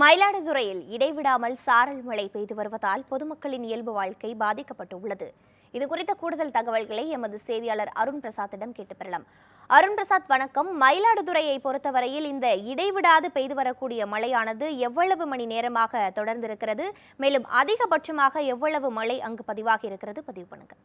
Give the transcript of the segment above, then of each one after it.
மயிலாடுதுறையில் இடைவிடாமல் சாரல் மழை பெய்து வருவதால் பொதுமக்களின் இயல்பு வாழ்க்கை பாதிக்கப்பட்டுள்ளது. இது குறித்த கூடுதல் தகவல்களை எமது செய்தியாளர் அருண் பிரசாத்திடம் கேட்டு பெறலாம் அருண் பிரசாத் வணக்கம். மயிலாடுதுறையை பொறுத்தவரையில் இந்த இடைவிடாது பெய்து வரக்கூடிய மழையானது எவ்வளவு மணி நேரமாக தொடர்ந்திருக்கிறது? மேலும் அதிகபட்சமாக எவ்வளவு மழை அங்கு பதிவாகி இருக்கிறது? பதிவு பண்ணுங்க.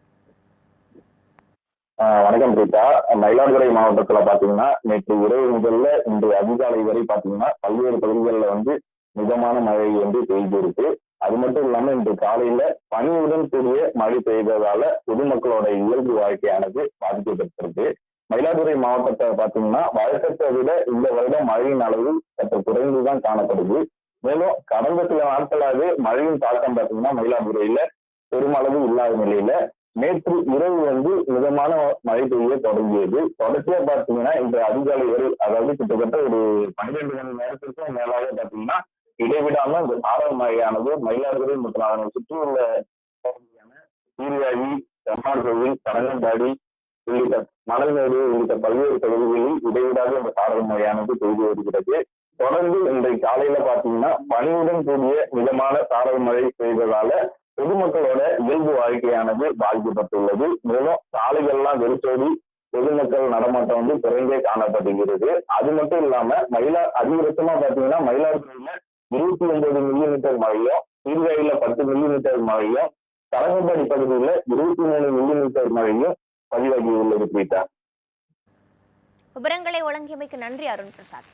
வணக்கம் பிரீதா மயிலாடுதுறை மாவட்டத்துல பாத்தீங்கன்னா நேற்று இரவு முதல்ல இன்று அதிகாலை வரை பாத்தீங்கன்னா பல்வேறு பகுதிகளில் வந்து மிதமான மழை வந்து பெய்திருக்கு. அது மட்டும் இல்லாம இன்று காலையில பனியுடன் கூடிய மழை பெய்ததால பொதுமக்களோட இயல்பு வாழ்க்கையானது பாதிக்கப்பட்டிருக்கு. மயிலாடுதுறை மாவட்டத்தை பார்த்தீங்கன்னா வழக்கத்தை விட இந்த வருடம் மழையின் அளவு சற்று குறைந்துதான் காணப்படுது. மேலும் கடந்த சில நாட்களாகவே மழையின் தாக்கம் பார்த்தீங்கன்னா மயிலாடுதுறையில பெருமளவு இல்லாத நிலையில நேற்று இரவு வந்து மிதமான மழை பெய்ய தொடங்கியது. தொடர்ச்சியா பார்த்தீங்கன்னா இன்று அதிகாலை வரை அதாவது கிட்டத்தட்ட ஒரு பன்னிரெண்டு மணி நேரத்திற்கும் மேலாக பார்த்தீங்கன்னா இடைவிடாம இந்த சாரல் மயிலாடுதுறை மற்றும் அதனை சுற்றியுள்ள பகுதியான சீர்காழி பெருமாள் கோவில் கரங்கம்பாடி உள்ளிட்ட மணல்மேடு உள்ளிட்ட பல்வேறு பகுதிகளில் இடைவிடாத இந்த சாரல் மழையானது பெய்து வருகிறது. தொடர்ந்து இன்றைக்கு காலையில பாத்தீங்கன்னா பனியுடன் கூடிய மிதமான சாரல் மழை பெய்ததால பொதுமக்களோட இயல்பு வாழ்க்கையானது பாதிக்கப்பட்டுள்ளது. மேலும் சாலைகள்லாம் வெறிச்சோடி பொதுமக்கள் நடமாட்டம் வந்து குறைந்தே காணப்படுகிறது. அது மட்டும் இல்லாம மயிலா அதிகபட்சமா பாத்தீங்கன்னா மயிலாடுதுறையில இருபத்தி ஒன்பது மில்லிமீட்டர் மழையும் சீர்காழியில பத்து மில்லிமீட்டர் மழையும் தரங்கம்பாடி பகுதியில இருபத்தி மூணு மில்லிமீட்டர் மழையும் பதிவாகி உள்ளது பிரீதா விவரங்களை வழங்கியமைக்கு நன்றி அருண் பிரசாத்.